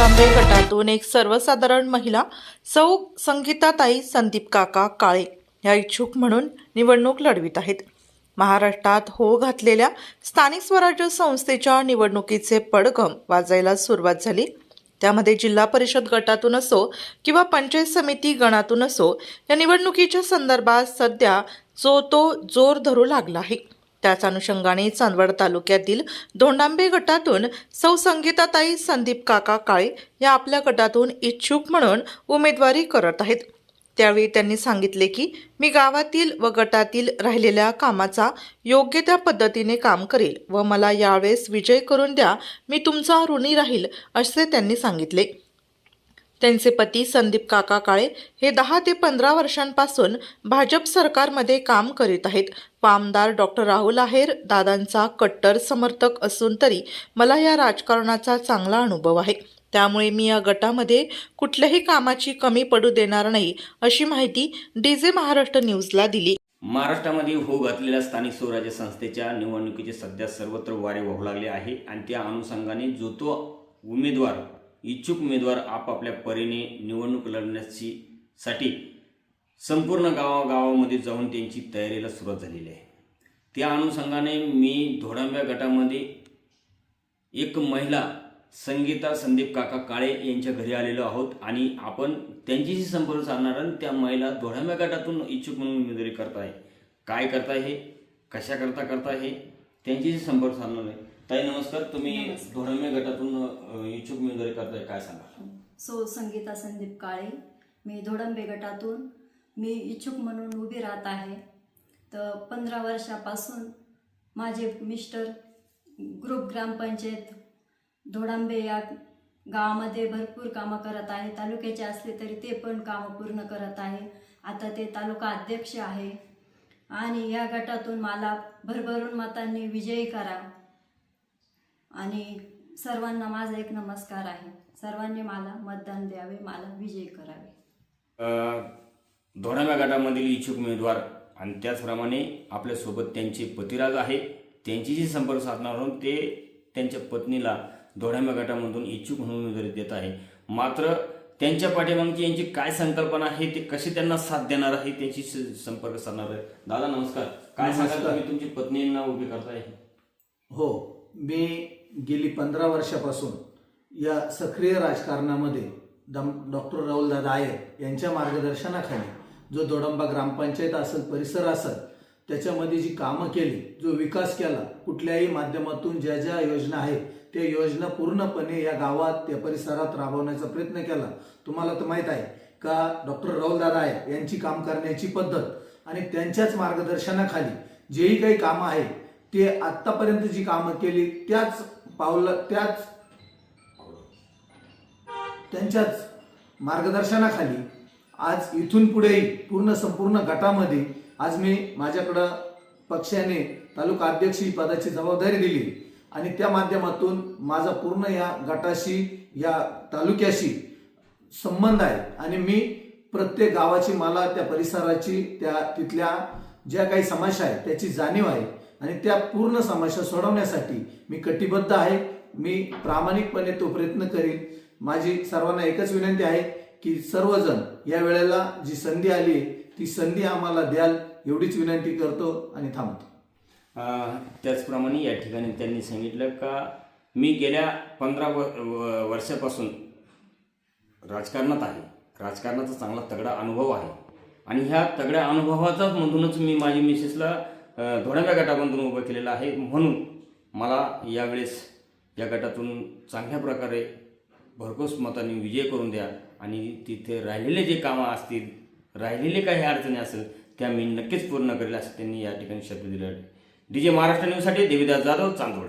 दांबे गटातून एक सर्वसाधारण महिला सौ संगीताताई संदीप काका काळे या इच्छुक म्हणून निवडणूक लढवित आहेत. महाराष्ट्रात हो घातलेल्या स्थानिक स्वराज्य संस्थेच्या निवडणुकीचे पडघम वाजायला सुरुवात झाली. त्यामध्ये जिल्हा परिषद गटातून असो किंवा पंचायत समिती गणातून असो या निवडणुकीच्या संदर्भात सध्या जो तो जोर धरू लागला आहे. त्याच अनुषंगाने चांदवड तालुक्यातील धोंडांबे गटातून सौ संगीताताई संदीप काका काळे या आपल्या गटातून इच्छुक म्हणून उमेदवारी करत आहेत. त्यावेळी त्यांनी सांगितले की मी गावातील व गटातील राहिलेल्या कामाचा योग्य त्या पद्धतीने काम करेल व मला यावेळेस विजय करून द्या मी तुमचा ऋणी राहील असे त्यांनी सांगितले. त्यांचे पती संदीप काका काळे हे दहा ते पंधरा वर्षांपासून भाजप सरकारमध्ये काम करीत आहेत. व आमदार डॉक्टर राहुल आहेर दादांचा कट्टर समर्थक असून तरी मला या राजकारणाचा चांगला अनुभव आहे. त्यामुळे मी या गटामध्ये कुठल्याही कामाची कमी पडू देणार नाही अशी माहिती डीजे महाराष्ट्र न्यूजला दिली. महाराष्ट्रामध्ये होऊ घातलेल्या स्थानिक स्वराज्य संस्थेच्या निवडणुकीचे सध्या सर्वत्र वारे वाहू लागले आहे आणि त्या अनुषंगाने जो तो उमेदवार इच्छुक उमेदवार आपापल्या परीने निवडणूक लढण्याची साठी संपूर्ण गावागावामध्ये जाऊन त्यांची तयारीला सुरुवात झालेली आहे. त्या अनुषंगाने मी धोडांब्या गटामध्ये एक महिला संगीता संदीप काका काळे यांच्या घरी आलेलो आहोत आणि आपण त्यांच्याशी संपर्क साधणार आणि त्या महिला धोडांब्या गटातून इच्छुक म्हणून उमेदवारी करताय. काय करताय हे? कशा करता करता हे? त्यांच्याशी संपर्क साधणार आहे. ताई नमस्कार. तुम्ही नमस्कार. गटातून अ, इच्छुक उमेदवारी करताय काय सांगा? सो संगीता संदीप काळे. मी धोडंबे गटातून. मी इच्छुक म्हणून उभी राहत आहे. तर पंधरा वर्षापासून माझे मिस्टर ग्रुप ग्रामपंचायत धोडांबे या गावामध्ये भरपूर कामं करत आहे. तालुक्याचे असले तरी ते पण कामं पूर्ण करत आहे. आता ते तालुका अध्यक्ष आहे. आणि या गटातून मला भरभरून मतांनी विजयी करा. आणि सर्वांना माझा एक नमस्कार आहे. सर्वांनी मला मतदान द्यावे मला विजयी करावे. धोडाव्या गटामधील इच्छुक उमेदवार आणि त्याचप्रमाणे आपल्यासोबत त्यांचे पतिराज आहे. त्यांच्याशी संपर्क साधणार आहोत ते त्यांच्या पत्नीला धोडाव्या गटामधून इच्छुक म्हणून उमेदवारी देत आहे. मात्र त्यांच्या पाठीमागची यांची काय संकल्पना आहे ते कशी त्यांना साथ देणार आहे त्यांची संपर्क साधणार आहे. दादा नमस्कार. काय सांगाल. तुम्ही तुमची पत्नींना उभी करताय? हो मी गेली पंधरा वर्षापासून या सक्रिय राजकारणामध्ये दम डॉक्टर राहुलदादा आहे आयर यांच्या मार्गदर्शनाखाली जो दोडंबा ग्रामपंचायत असेल परिसर असेल त्याच्यामध्ये जी कामं केली जो विकास केला कुठल्याही माध्यमातून ज्या ज्या योजना आहेत त्या योजना पूर्णपणे या गावात त्या परिसरात राबवण्याचा प्रयत्न केला. तुम्हाला तर माहीत आहे का डॉक्टर राहुलदादा आहे आयर यांची काम करण्याची पद्धत आणि त्यांच्याच मार्गदर्शनाखाली जेही काही कामं आहेत ते आत्तापर्यंत जी कामं केली त्याच पावलं त्याच त्यांच्याच मार्गदर्शनाखाली आज इथून पुढेही पूर्ण संपूर्ण गटामध्ये आज मी माझ्याकडं पक्षाने तालुका अध्यक्ष ही पदाची जबाबदारी दिली आणि त्या माध्यमातून माझा पूर्ण या गटाशी या तालुक्याशी संबंध आहे. आणि मी प्रत्येक गावाची मला त्या परिसराची त्या तिथल्या ज्या काही समस्या आहेत त्याची जाणीव आहे. आणि त्या पूर्ण समस्या सोडवण्यासाठी मी कटिबद्ध आहे. मी प्रामाणिकपणे तो प्रयत्न करीन. माझी सर्वांना एकच विनंती आहे की सर्वजण या वेळेला जी संधी आली आहे, ती संधी आम्हाला द्याल एवढीच विनंती करतो आणि थांबतो. त्याचप्रमाणे या ठिकाणी त्यांनी सांगितलं का मी गेल्या पंधरा व वर्षापासून राजकारणात आहे. राजकारणाचा चांगला तगडा अनुभव आहे. आणि ह्या तगड्या अनुभवाचाच मधूनच मी माझी मिसेसला धोडाव्या गटामधून उभं केलेलं आहे. म्हणून मला यावेळेस या गटातून चांगल्या प्रकारे भरघोस मतांनी विजय करून द्या आणि तिथे राहिलेले जे कामं असतील राहिलेले काही अडचणी असेल त्या मी नक्कीच पूर्ण करेल असं त्यांनी या ठिकाणी शब्द दिले डी जे महाराष्ट्र न्यूजसाठी देवीदास जाधव चांदवड.